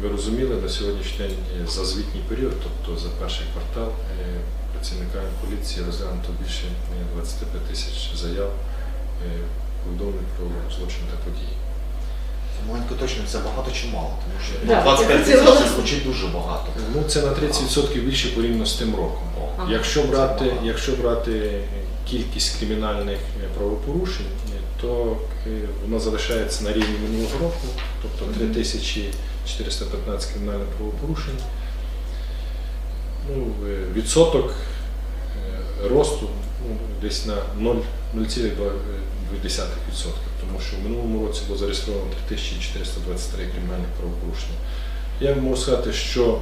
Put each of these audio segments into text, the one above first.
ви розуміли, на сьогоднішній день е, за звітній період, тобто за перший квартал, е, працівниками поліції розглянуто більше е, 25 тисяч заяв е, повідомлень про злочин та події. Маленько точно це багато чи мало, тому що Да, 25 тисяч це звучить дуже багато. Ну, це на 30% більше порівняно з тим роком. Ага. Якщо брати, якщо брати кількість кримінальних е, правопорушень, е, то вона залишається на рівні минулого року, тобто 3415 кримінальних правопорушень. Ну, е, відсоток е, росту ну, десь на 0,2%, тому що в минулому році було зареєстровано 3423 кримінальних правопорушення. Я можу сказати, що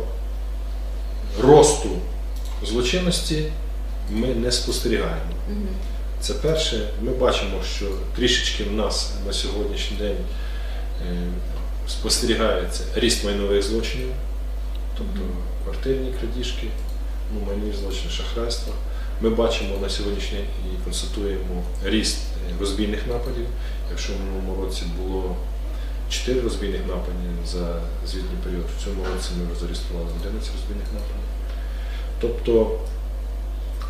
росту злочинності ми не спостерігаємо. Це перше, ми бачимо, що трішечки в нас на сьогоднішній день е, спостерігається ріст майнових злочинів, тобто квартирні крадіжки, ну, майнові злочини, шахрайства. Ми бачимо на сьогоднішній день і констатуємо ріст е, розбійних нападів. Якщо в минулому році було 4 розбійних нападів за звітній період, в цьому році ми зареєстрували 11 розбійних нападів. Тобто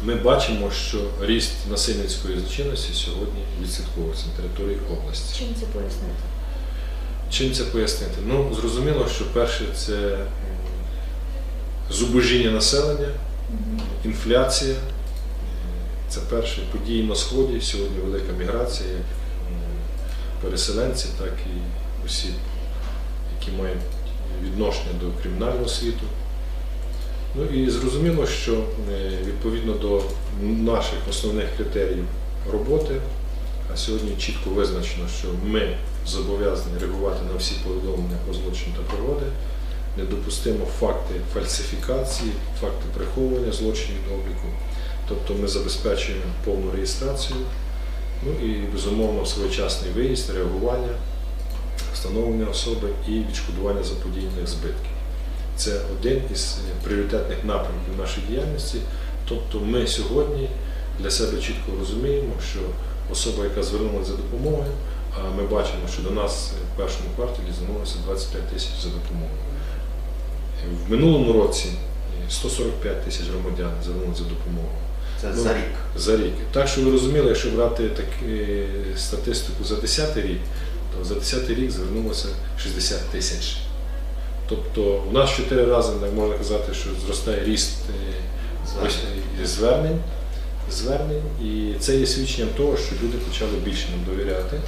ми бачимо, що ріст насильницької злочинності сьогодні відслідковується на території області. Чим це пояснити? Чим це пояснити? Ну, зрозуміло, що перше це зубожіння населення, інфляція. Це перше події на сході. Сьогодні велика міграція, як м, переселенців, так і осіб, які мають відношення до кримінального світу. Ну і зрозуміло, що е, відповідно до наших основних критеріїв роботи, а сьогодні чітко визначено, що ми зобов'язані реагувати на всі повідомлення про злочин та пригоди, недопустимо факти фальсифікації, факти приховування злочинів від обліку. Тобто ми забезпечуємо повну реєстрацію, ну і безумовно своєчасний виїзд, реагування, встановлення особи і відшкодування заподіяних збитків. Це один із е, пріоритетних напрямків нашої діяльності. Тобто ми сьогодні для себе чітко розуміємо, що особа, яка звернулася за допомогою, ми бачимо, що до нас в першому кварталі звернулося 25 тисяч за допомогою. В минулому році е, 145 тисяч громадян звернулися за допомогою Це Ну, за рік. за рік. Так що ви розуміли, якщо брати так, е, статистику за 10 рік, то за 10 рік звернулося 60 тисяч. Тобто у нас чотири рази, так можна казати, що зростає ріст е, е, звернень, звернень, і це є свідченням того, що люди почали більше нам довіряти.